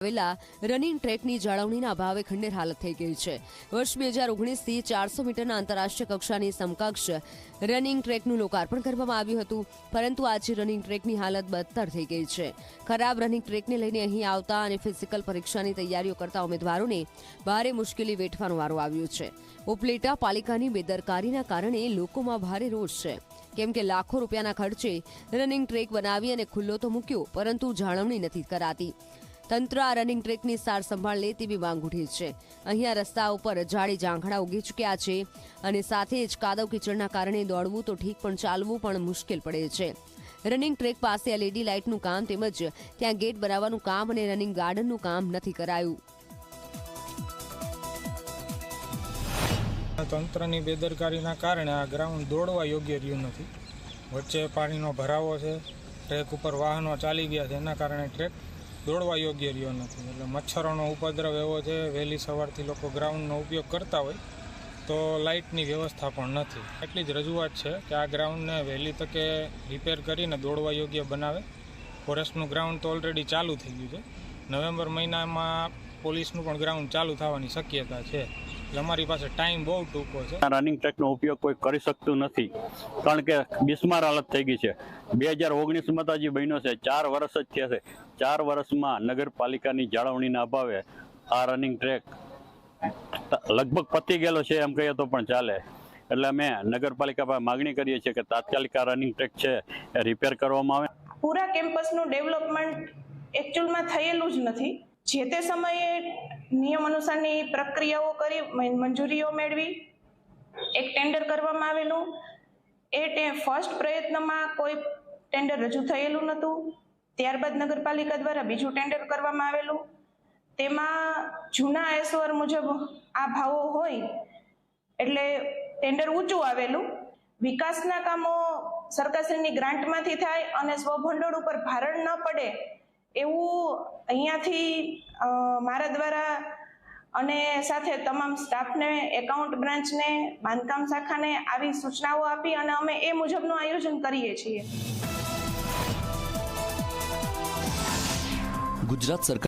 આવેલા રનિંગ ટ્રેકની જાળવણીના અભાવે ખંડેર હાલત થઈ ગઈ છે. વર્ષ બે હજાર ઓગણીસથી ચારસો મીટરના આંતરરાષ્ટ્રીય કક્ષાની સમકક્ષ રનિંગ ટ્રેકનું લોકાર્પણ કરવામાં આવ્યું હતું, પરંતુ આજે રનિંગ ટ્રેકની હાલત બદતર થઈ ગઈ છે. ખરાબ રનિંગ ટ્રેકને લઈને અહીં આવતા અને ફિઝિકલ પરીક્ષાની તૈયારીઓ કરતા ઉમેદવારોને ભારે મુશ્કેલી વેઠવાનો વારો આવ્યો છે. ઉપલેટા પાલિકાની બેદરકારીના કારણે લોકોમાં ભારે રોષ છે. કેમ કે લાખો રૂપિયાના ખર્ચે રનિંગ ટ્રેક બનાવી અને ખુલ્લો તો મૂક્યો, પરંતુ જાળવણી નથી કરાતી. તંત્ર આ રનિંગ ટ્રેકની સાર સંભાળ લે તેવી માંગ ઉઠી છે. અહીંયા રસ્તા ઉપર જાડી જાંખડા ઉગી ચૂક્યા છે અને સાથે જ કાદવ કીચડના કારણે દોડવું તો ઠીક પણ ચાલવું પણ મુશ્કેલ પડે છે. રનિંગ ટ્રેક પાસે એલઈડી લાઇટનું કામ તેમજ ત્યાં ગેટ બનાવવાનું કામ અને રનિંગ ગાર્ડનનું કામ નથી કરાયું. તંત્રની બેદરકારીના કારણે આ ગ્રાઉન્ડ દોડવા યોગ્ય રહ્યું નથી. વચ્ચે પાણીનો ભરાવો છે ટ્રેક ઉપર વાહનો ચાલી ગયા છે, એના કારણે ટ્રેક દોડવા યોગ્ય રહ્યો નથી. એટલે મચ્છરોનો ઉપદ્રવ એવો છે, વહેલી સવારથી લોકો ગ્રાઉન્ડનો ઉપયોગ કરતા હોય, તો લાઇટની વ્યવસ્થા પણ નથી. એટલી જ રજૂઆત છે કે આ ગ્રાઉન્ડને વહેલી તકે રિપેર કરીને દોડવા યોગ્ય બનાવે. ફોરેસ્ટનું ગ્રાઉન્ડ તો ઓલરેડી ચાલુ થઈ ગયું છે. નવેમ્બર મહિનામાં પોલીસનું પણ ગ્રાઉન્ડ ચાલુ થવાની શક્યતા છે. એટલે અમારી પાસે ટાઈમ બહુ ટૂંકો છે. રનિંગ ટ્રેકનો ઉપયોગ કોઈ કરી શકતું નથી. કારણ કે બિસ્માર હાલત થઈ ગઈ છે. બે હજાર ઓગણીસમાં તો હજી બન્યો છે. ચાર વર્ષ જ થયા છે. ચાર વર્ષમાં નગરપાલિકાની જાળવણીના અભાવે આ રનિંગ ટ્રેક લગભગ પતી ગયેલો છે એમ કહીએ તો પણ ચાલે. એટલે અમે નગરપાલિકા પાસે માગણી કરીએ છીએ કે તાત્કાલિક આ રનિંગ ટ્રેક છે એ રિપેર કરવામાં આવે. પૂરા કેમ્પસનું ડેવલપમેન્ટ એકચ્યુઅલમાં થયેલું જ નથી. જે તે સમયે નિયમ અનુસારની પ્રક્રિયાઓ કરી મંજૂરીઓ મેળવી, એક ટેન્ડર કરવામાં આવેલું. એ ટે ફર્સ્ટ પ્રયત્નમાં કોઈ ટેન્ડર રજૂ થયેલું નહોતું. ત્યારબાદ નગરપાલિકા દ્વારા બીજું ટેન્ડર કરવામાં આવેલું. તેમાં જૂના એસઓઆર મુજબ આ ભાવો હોય, એટલે ટેન્ડર ઊંચું આવેલું. વિકાસના કામો સરકારશ્રીની ગ્રાન્ટમાંથી થાય અને સ્વભંડોળ ઉપર ભારણ ન પડે એવું અહીંયાથી મારા દ્વારા અને સાથે તમામ સ્ટાફને એકાઉન્ટ બ્રાન્ચને બાંધકામ શાખાને આવી સૂચનાઓ આપી અને અમે એ મુજબનું આયોજન કરીએ છીએ. ગુજરાત સરકાર